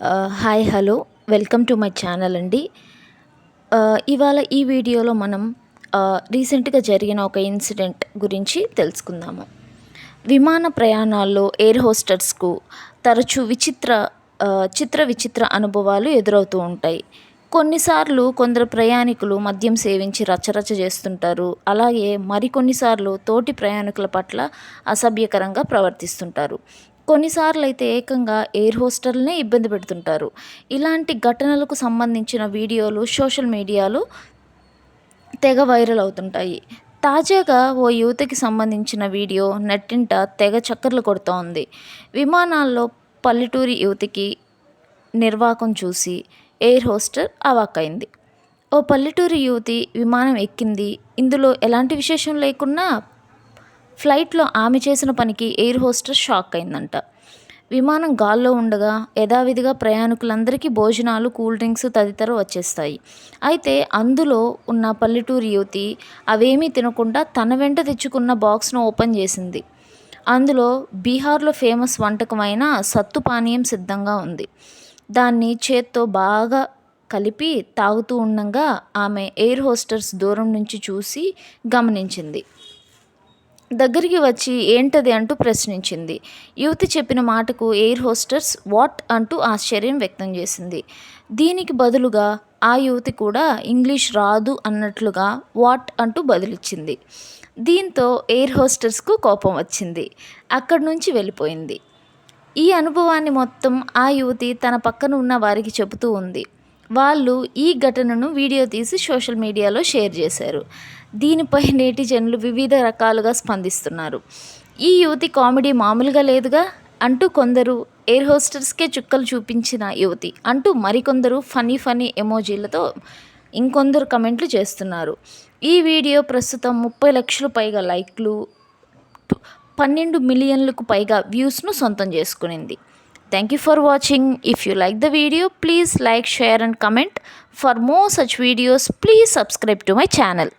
Hi hello. Welcome to my channel అండి. ఇవాళ ఈ వీడియోలో మనం రీసెంట్గా జరిగిన ఒక ఇన్సిడెంట్ గురించి తెలుసుకుందాము. విమాన ప్రయాణాల్లో ఎయిర్ హోస్టర్స్కు తరచూ విచిత్ర చిత్ర విచిత్ర అనుభవాలు ఎదురవుతూ ఉంటాయి. కొన్నిసార్లు కొందరు ప్రయాణికులు మద్యం సేవించి రచ్చరచ్చ చేస్తుంటారు. అలాగే మరికొన్నిసార్లు తోటి ప్రయాణికుల పట్ల అసభ్యకరంగా ప్రవర్తిస్తుంటారు. కొన్నిసార్లు అయితే ఏకంగా ఎయిర్ హోస్టల్నే ఇబ్బంది పెడుతుంటారు. ఇలాంటి ఘటనలకు సంబంధించిన వీడియోలు సోషల్ మీడియాలో తెగ వైరల్ అవుతుంటాయి. తాజాగా ఓ యువతకి సంబంధించిన వీడియో నెట్టింట తెగ చక్కర్లు కొడుతోంది విమానాల్లో పల్లెటూరి యువతికి నిర్వాకం చూసి ఎయిర్ హోస్టర్ అవాక్కైంది. ఓ పల్లెటూరి యువతి విమానం ఎక్కింది. ఇందులో ఎలాంటి విశేషం లేకున్నా ఫ్లైట్లో ఆమె చేసిన పనికి ఎయిర్ హోస్టర్ షాక్ అయిందంట. విమానం గాల్లో ఉండగా యథావిధిగా ప్రయాణికులందరికీ భోజనాలు కూల్ డ్రింక్స్ తదితర వచ్చేస్తాయి. అయితే అందులో ఉన్న పల్లెటూరి యువతి అవేమీ తినకుండా తన వెంట తెచ్చుకున్న బాక్స్ను ఓపెన్ చేసింది. అందులో బీహార్లో ఫేమస్ వంటకమైన సత్తు పానీయం సిద్ధంగా ఉంది. దాన్ని చేత్తో బాగా కలిపి తాగుతూ ఉండగా ఆమె ఎయిర్ హోస్టర్స్ దూరం నుంచి చూసి గమనించింది. దగ్గరికి వచ్చి ఏంటది అంటూ ప్రశ్నించింది. యువతి చెప్పిన మాటకు ఎయిర్ హోస్టర్స్ వాట్ అంటూ ఆశ్చర్యం వ్యక్తం చేసింది. దీనికి బదులుగా ఆ యువతి కూడా ఇంగ్లీష్ రాదు అన్నట్లుగా వాట్ అంటూ బదులిచ్చింది. దీంతో ఎయిర్ హోస్టర్స్కు కోపం వచ్చింది. అక్కడి నుంచి వెళ్ళిపోయింది. ఈ అనుభవాన్ని మొత్తం ఆ యువతి తన పక్కన ఉన్న వారికి చెబుతూ ఉంది. వాళ్ళు ఈ ఘటనను వీడియో తీసి సోషల్ మీడియాలో షేర్ చేశారు. దీనిపై నేటిజన్లు వివిధ రకాలుగా స్పందిస్తున్నారు. ఈ యువతి కామెడీ మామూలుగా లేదుగా? అంటూ కొందరు ఎయిర్ హోస్టర్స్కే చుక్కలు చూపించిన యువతి అంటూ మరికొందరు ఫనీ ఫనీ ఎమోజీలతో ఇంకొందరు కమెంట్లు చేస్తున్నారు. ఈ వీడియో ప్రస్తుతం ముప్పై లక్షలు పైగా లైక్లు పన్నెండు మిలియన్లకు పైగా వ్యూస్ను సొంతం చేసుకునింది. Thank you for watching. If you like the video, please like, share and comment. For more such videos, please subscribe to my channel.